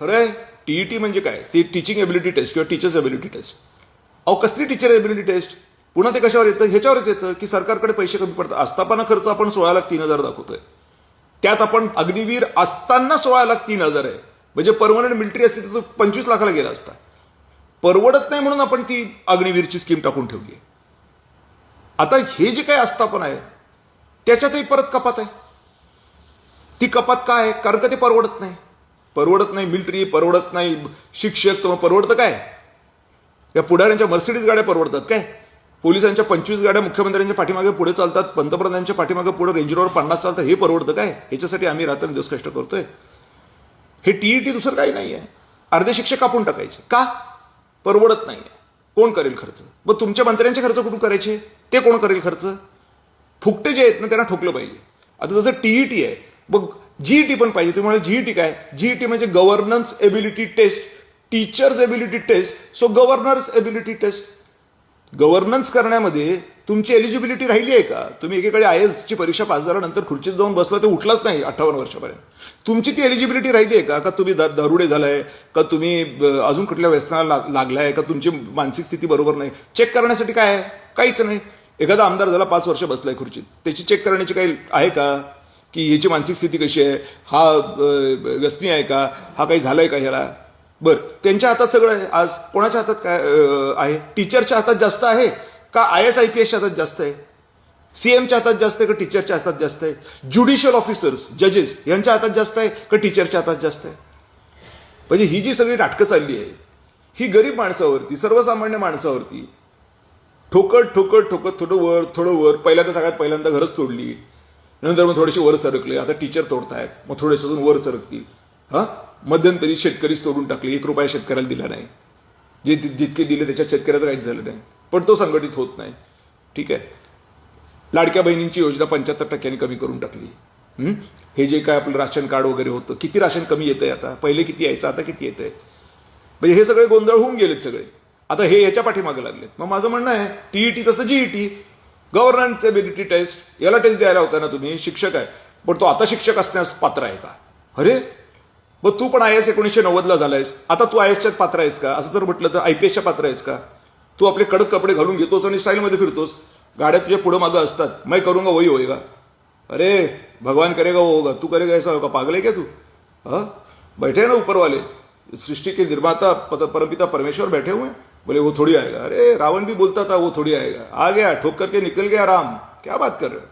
खरं आहे टीईटी म्हणजे काय? ती टीचिंग एबिलिटी टेस्ट किंवा टीचर्स एबिलिटी टेस्ट अहो कसली टीचर एबिलिटी टेस्ट पुन्हा ते कशावर येतं? ह्याच्यावरच येतं की सरकारकडे पैसे कमी पडतात. आस्थापना खर्च आपण सोळा लाख तीन हजार दाखवतोय. त्यात आपण अग्निवीर असताना सोळा लाख तीन हजार आहे. म्हणजे परमनंट मिलिटरी असते तर तो पंचवीस लाखाला गेला असता. परवडत नाही म्हणून आपण ती अग्निवीरची स्कीम टाकून ठेवली आहे. आता हे जे काही आस्थापन आहे त्याच्यातही परत कपात आहे. ती कपात काय आहे? कारण का ते परवडत नाही? परवडत नाही मिलिटरी परवडत नाही शिक्षक तर मग परवडतं काय? या पुढाऱ्यांच्या मर्सिडीज गाड्या परवडतात काय? पोलिसांच्या पंचवीस गाड्या मुख्यमंत्र्यांच्या पाठीमागे पुढे चालतात पंतप्रधानांच्या पाठीमागे पुढे रेंजरवर पन्नास चालतात हे परवडतं काय? ह्याच्यासाठी आम्ही रात्रंदिवस कष्ट करतोय. हे टीईटी दुसरं काही नाही आहे अर्धे शिक्षक कापून टाकायचे. का? परवडत नाही कोण करेल खर्च? मग तुमच्या मंत्र्यांचे खर्च कुठून करायचे? ते कोण करेल खर्च? फुकटे जे आहेत ना त्यांना ठोकलं पाहिजे. आता जसं टीईटी आहे मग जीईटी पण पाहिजे. तुम्ही म्हणाल जीईटी काय? जीईटी म्हणजे governance ability test teachers ability test so governors ability test governance करण्यामध्ये तुमची एलिजिबिलिटी राहिली आहे का? तुम्ही एकीकडे आय एसची परीक्षा पास झाल्यानंतर खुर्चीत जाऊन बसला ते उठलाच नाही अठ्ठावन्न वर्षापर्यंत. तुमची ती एलिजिबिलिटी राहिली आहे का? का तुम्ही द- दारुडे झालाय? का तुम्ही अजून कुठल्या व्यसनाला लागलाय? का तुमची मानसिक स्थिती बरोबर नाही? चेक करण्यासाठी काय आहे? काहीच नाही. एखादा आमदार झाला पाच वर्ष बसलाय खुर्चीत. त्याची चेक करण्याची काही आहे का? की ह्याची मानसिक स्थिती कशी आहे? हा व्यसनी आहे का? हा काही झालाय का ह्याला? बरं. त्यांच्या हातात सगळं आहे. आज कोणाच्या हातात काय आहे? टीचरच्या हातात जास्त आहे का आय एस आय पी एसच्या हातात जास्त आहे? सी एमच्या हातात जास्त आहे का टीचरच्या हातात जास्त आहे? ज्युडिशियल ऑफिसर्स जजेस यांच्या हातात जास्त आहे का टीचरच्या हातात जास्त आहे? म्हणजे ही जी सगळी नाटकं चालली आहे ही गरीब माणसावरती सर्वसामान्य माणसावरती ठोकत ठोकत ठोकत थोडं वर थोडं वर पहिल्यांदा सगळ्यात पहिल्यांदा घरच तोडली. नंतर मग थोडेसे वर सरकले. आता टीचर तोडतायत. मग थोडेसे अजून वर सरकतील. हा? मध्यंतरी शेतकरीच तोडून टाकले. एक रुपया शेतकऱ्याला दिला नाही. जे जितके दिले त्याच्या शेतकऱ्याचं काहीच झालं नाही. पण तो संघटित होत नाही. ठीक आहे? लाडक्या बहिणींची योजना पंच्याहत्तर टक्क्यांनी कमी करून टाकली. हे? जे काय आपलं राशन कार्ड वगैरे होतं किती राशन कमी येतंय आता? पहिले किती यायचं आता किती येतंय? म्हणजे हे सगळे गोंधळ होऊन गेलेत सगळे. आता हे याच्या पाठीमागे लागलेत. मग माझं म्हणणं आहे टीईटी तसं जीईटी गव्हर्नन्स एबिलिटी टेस्ट याला टेस्ट द्यायला होता ना तुम्ही शिक्षक आहे. पण तो आता शिक्षक असण्यास पात्र आहे का? अरे मग तू पण आय एस एकोणीसशे नव्वदला झालायस. आता तू आय एसच्यात पात्र आहेस का? असं जर म्हटलं तर आय पी एसच्या पात्र आहेस का? तू आपले कडक कपडे घालून घेतोस आणि स्टाईलमध्ये फिरतोस. गाड्या तुझ्या पुढं मागं असतात. मैं करूंगा वही होईगा अरे भगवान करेगा वो हो, होगा तू करेगा ऐसा होगा पागल है क्या तू? हाँ बैठे हैं ना ऊपर वाले सृष्टि के निर्माता पत- परमपिता परमेश्वर बैठे हुए हैं. बोले वो थोड़ी आएगा. अरे रावण भी बोलता था वो थोड़ी आएगा. आ गया ठोक करके निकल गया राम. क्या बात कर रहे हो?